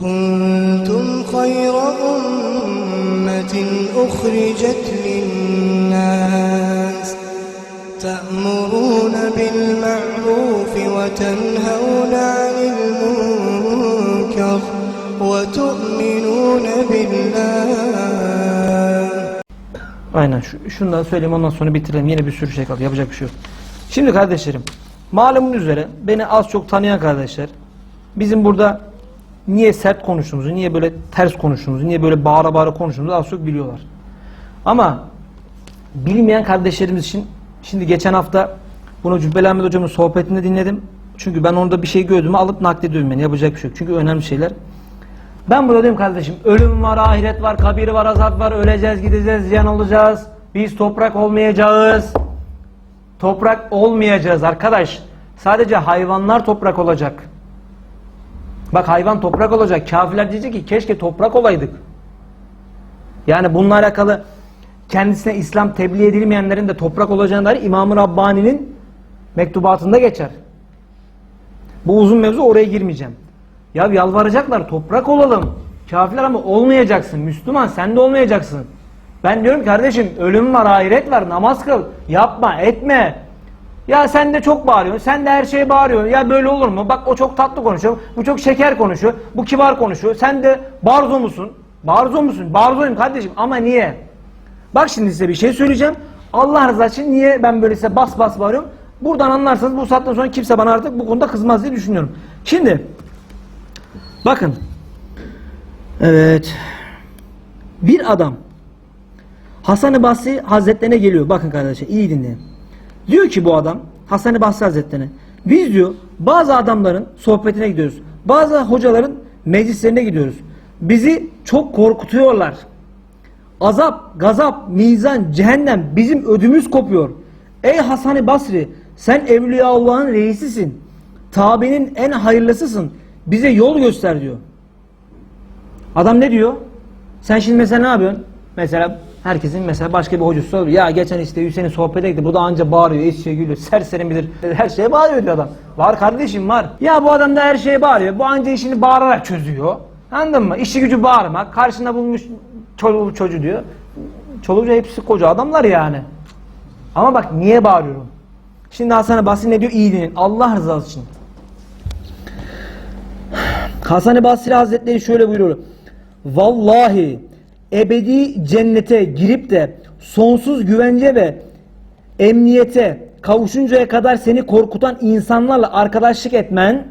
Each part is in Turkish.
كنتم خير أمة أخرجت للناس تأمرون بالمعروف وتنهون عن المنكر وتؤمنون بالله Aynen şu, şunu da söyleyeyim ondan sonra bitirelim. Yine bir sürü şey kaldı. Yapacak bir şey yok. Şimdi kardeşlerim malumun üzere beni az çok tanıyan kardeşler bizim burada niye sert konuştuğumuzu, niye böyle ters konuştuğumuzu, niye böyle bağıra bağıra konuştuğumuzu az çok biliyorlar. Ama bilmeyen kardeşlerimiz için şimdi geçen hafta bunu Cübbeli Ahmet hocamın sohbetinde dinledim. Çünkü ben orada bir şey gördüğümü alıp naklediyorum yani yapacak bir şey yok. Çünkü önemli şeyler. Ben burada diyorum kardeşim ölüm var, ahiret var, kabir var, azap var, öleceğiz, gideceğiz, ziyan olacağız. Biz toprak olmayacağız. Toprak olmayacağız arkadaş. Sadece hayvanlar toprak olacak. Bak hayvan toprak olacak. Kafirler diyecek ki keşke toprak olaydık. Yani bununla alakalı kendisine İslam tebliğ edilmeyenlerin de toprak olacağına dair İmam-ı Rabbani'nin mektubatında geçer. Bu uzun mevzu oraya girmeyeceğim. Ya yalvaracaklar toprak olalım. Kafirler ama olmayacaksın. Müslüman sen de olmayacaksın. Ben diyorum kardeşim ölüm var, ahiret var, namaz kıl. Yapma, etme. Ya sen de çok bağırıyorsun. Sen de her şeye bağırıyorsun. Ya böyle olur mu? Bak o çok tatlı konuşuyor. Bu çok şeker konuşuyor. Bu kibar konuşuyor. Sen de barzo musun? Barzo musun? Barzoyum kardeşim ama niye? Bak şimdi size bir şey söyleyeceğim. Allah rızası için niye ben böyle size bas bas bağırıyorum? Buradan anlarsanız bu saatten sonra kimse bana artık bu konuda kızmaz diye düşünüyorum. Şimdi bakın. Evet. Bir adam Hasan-ı Basri Hazretlerine geliyor. Bakın kardeşler iyi dinleyin. Diyor ki bu adam Hasan-ı Basri Hazretlerine biz diyor bazı adamların sohbetine gidiyoruz. Bazı hocaların meclislerine gidiyoruz. Bizi çok korkutuyorlar. Azap, gazap, mizan, cehennem bizim ödümüz kopuyor. Ey Hasan-ı Basri sen Evliya Allah'ın reisisin. Tabi'nin en hayırlısısın. Bize yol göster diyor. Adam ne diyor? Sen şimdi mesela ne yapıyorsun? Mesela herkesin mesela başka bir hocası soruyor. Ya geçen işte Hüseyin sohbete gitti. Bu da anca bağırıyor, eşeğe gülüyor. Serseri midir? Her şeye bağırıyor diyor adam. Var kardeşim var. Ya bu adam da her şeye bağırıyor. Bu anca işini bağırarak çözüyor. Anladın mı? İşi gücü bağırmak. Karşında bulmuş çoluğu çocuğu diyor. Çoluğu hepsi koca adamlar yani. Ama bak niye bağırıyorum? Şimdi Hasan-ı Basri ne diyor? İyi dinleyin. Allah rızası için. Hasan-ı Basri Hazretleri şöyle buyuruyor. Vallahi ebedi cennete girip de sonsuz güvence ve emniyete kavuşuncaya kadar seni korkutan insanlarla arkadaşlık etmen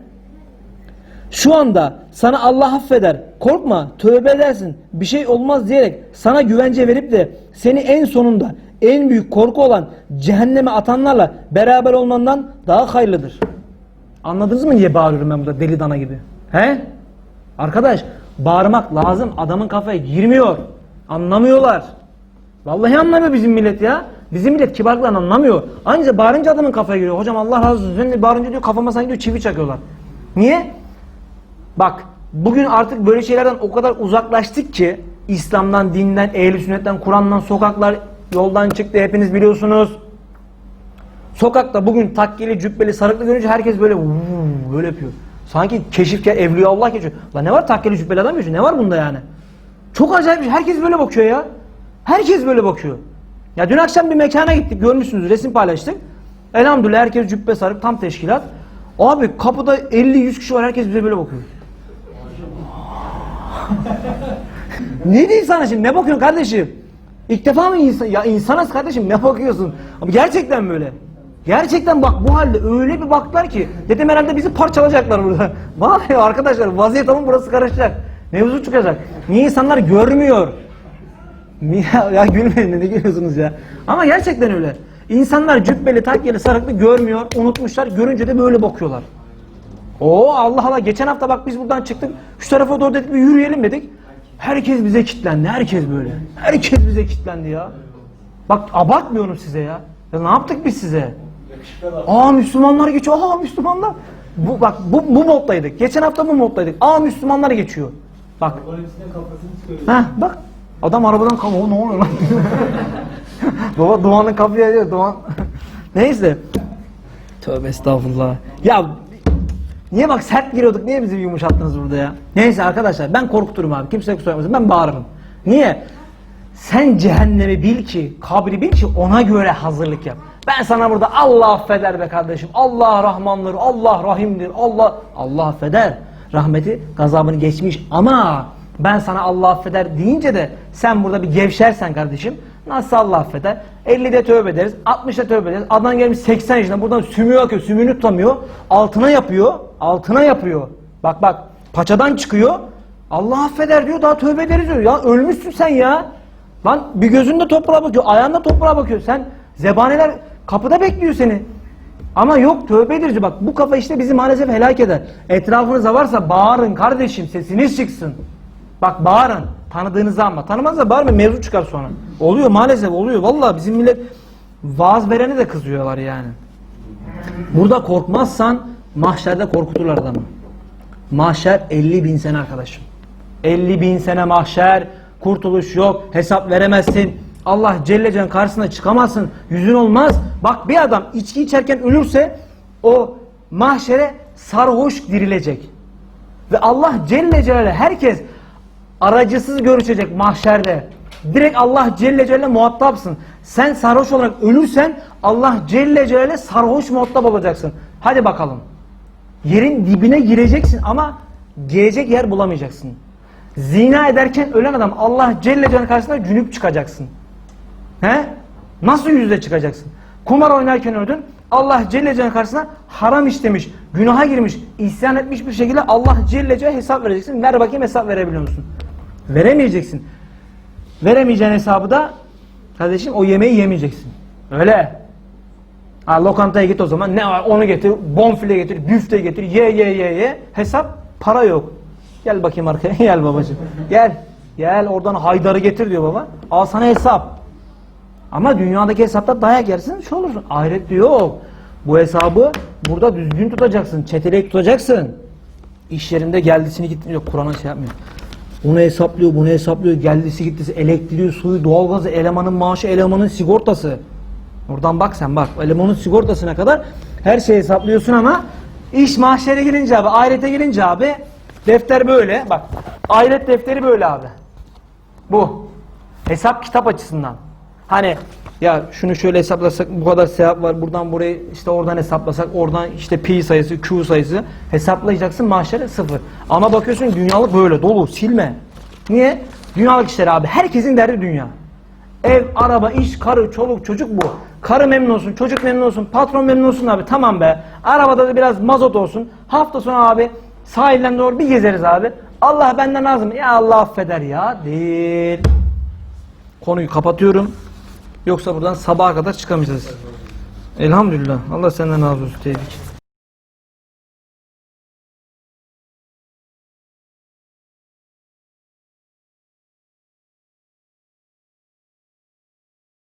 şu anda sana Allah affeder, korkma, tövbe edersin, bir şey olmaz diyerek sana güvence verip de seni en sonunda en büyük korku olan cehenneme atanlarla beraber olmandan daha hayırlıdır. Anladınız mı niye bağırıyorum ben burada deli dana gibi? He? Arkadaş bağırmak lazım. Adamın kafaya girmiyor. Anlamıyorlar. Vallahi anlamıyor bizim millet ya. Bizim millet kibarlıkla anlamıyor. Ancak bağırınca adamın kafaya giriyor. Hocam Allah razı olsun. Sen de bağırınca diyor kafama sanki diyor çivi çakıyorlar. Niye? Bak bugün artık böyle şeylerden o kadar uzaklaştık ki İslam'dan, dinden, ehl sünnetten, Kur'an'dan sokaklar yoldan çıktı hepiniz biliyorsunuz. Sokakta bugün takkeli, cübbeli, sarıklı görünce herkes böyle böyle yapıyor. Sanki keşifkar, evliya Allah geçiyor. Lan ne var takkeli, cübbeli adam geçiyor? Ne var bunda yani? Çok acayip bir şey. Herkes böyle bakıyor ya. Herkes böyle bakıyor. Ya dün akşam bir mekana gittik. Görmüşsünüz. Resim paylaştık. Elhamdülillah herkes cübbe sarık. Tam teşkilat. Abi kapıda 50-100 kişi var. Herkes bize böyle bakıyor. ne diyeyim sana şimdi? Ne bakıyorsun kardeşim? İlk defa mı insan? Ya insanız kardeşim ne bakıyorsun? Ama gerçekten böyle. Gerçekten bak bu halde öyle bir baktılar ki dedim herhalde bizi parçalayacaklar burada. Vallahi arkadaşlar vaziyet alın burası karışacak. Mevzu çıkacak. Niye insanlar görmüyor? Niye? Ya gülmeyin ne gülüyorsunuz ya. Ama gerçekten öyle. İnsanlar cübbeli, takkeli, sarıklı görmüyor, unutmuşlar. Görünce de böyle bakıyorlar. Oo Allah Allah geçen hafta bak biz buradan çıktık. Şu tarafa doğru dedik bir yürüyelim dedik. Herkes bize kitlendi. Herkes böyle. Herkes bize kitlendi ya. Bak abartmıyorum size ya. Ya ne yaptık biz size? Aa Müslümanlar geçiyor. Aa Müslümanlar. Bu bak bu bu moddaydık. Geçen hafta bu moddaydık. Aa Müslümanlar geçiyor. Bak. Ha bak. Adam arabadan. O ne oluyor lan? Baba Doğan'ın kapıya diyor. Doğan. Neyse. Tövbe estağfurullah. Ya Niye bak sert giriyorduk niye bizi yumuşattınız burada ya? Neyse arkadaşlar ben korkuturum abi kimse kusura bakmasın ben bağırırım. Niye? Sen cehennemi bil ki, kabri bil ki ona göre hazırlık yap. Ben sana burada Allah affeder be kardeşim. Allah Rahmandır, Allah Rahimdir, Allah Allah affeder. Rahmeti, gazabını geçmiş ama ben sana Allah affeder deyince de sen burada bir gevşersen kardeşim nasıl Allah affeder? 50'de tövbe ederiz, 60'da tövbe ederiz. Adam gelmiş 80 yaşında buradan sümüğü akıyor, sümüğünü tutamıyor. Altına yapıyor, altına yapıyor. Bak bak paçadan çıkıyor. Allah affeder diyor daha tövbe ederiz diyor. Ya ölmüşsün sen ya. Lan bir gözünde toprağa bakıyor, ayağında toprağa bakıyor. Sen zebaniler kapıda bekliyor seni. Ama yok tövbe edici bak bu kafa işte bizi maalesef helak eder. Etrafınıza varsa bağırın kardeşim sesiniz çıksın. Bak bağırın. Tanıdığınızı ama. Tanımazsa bağırmayın mevzu çıkar sonra. Oluyor maalesef oluyor. Vallahi bizim millet vaaz verene de kızıyorlar yani. Burada korkmazsan mahşerde korkuturlar adamı. Mahşer 50 bin sene arkadaşım. 50 bin sene mahşer, kurtuluş yok, hesap veremezsin. Allah Celle Celle'nin karşısına çıkamazsın, yüzün olmaz. Bak bir adam içki içerken ölürse o mahşere sarhoş dirilecek. Ve Allah Celle Celaluhu herkes aracısız görüşecek mahşerde. Direkt Allah Celle Celaluhu muhatapsın. Sen sarhoş olarak ölürsen Allah Celle Celaluhu sarhoş muhatap olacaksın. Hadi bakalım. Yerin dibine gireceksin ama girecek yer bulamayacaksın. Zina ederken ölen adam Allah Celle Celaluhu karşısında cünüp çıkacaksın. He? Nasıl yüzde çıkacaksın? Kumar oynarken öldün. Allah Celle Celaluhu karşısına haram işlemiş, günaha girmiş, isyan etmiş bir şekilde Allah Celle Celaluhu hesap vereceksin. Ver bakayım hesap verebiliyor musun? Veremeyeceksin. Veremeyeceğin hesabı da kardeşim o yemeği yemeyeceksin. Öyle. Ha, lokantaya git o zaman ne var onu getir, bonfile getir, büfte getir, ye ye ye ye. Hesap para yok. Gel bakayım arkaya gel babacığım. Gel. Gel oradan haydarı getir diyor baba. Al sana hesap. Ama dünyadaki hesapta dayak yersin şey olursun. Ahirette yok. Bu hesabı burada düzgün tutacaksın. Çeteleyip tutacaksın. İş yerinde geldisini gitti. Yok Kur'an'a şey yapmıyor. Onu hesaplıyor, bunu hesaplıyor. Geldisi gittisi, elektriği, suyu, doğalgazı, elemanın maaşı, elemanın sigortası. Oradan bak sen bak. Elemanın sigortasına kadar her şeyi hesaplıyorsun ama iş mahşere gelince abi, ahirete gelince abi defter böyle. Bak ahiret defteri böyle abi. Bu. Hesap kitap açısından. Hani ya şunu şöyle hesaplasak bu kadar sevap var. Buradan buraya işte oradan hesaplasak oradan işte pi sayısı, q sayısı hesaplayacaksın mahşere sıfır. Ama bakıyorsun dünyalık böyle dolu silme. Niye? Dünyalık işler abi. Herkesin derdi dünya. Ev, araba, iş, karı, çoluk, çocuk bu. Karı memnun olsun, çocuk memnun olsun, patron memnun olsun abi. Tamam be. Arabada da biraz mazot olsun. Hafta sonu abi sahilden doğru bir gezeriz abi. Allah benden razı mı? Ya Allah affeder ya. Değil. Konuyu kapatıyorum. Yoksa buradan sabaha kadar çıkamayacağız. Elhamdülillah. Allah senden razı olsun. Tebrik.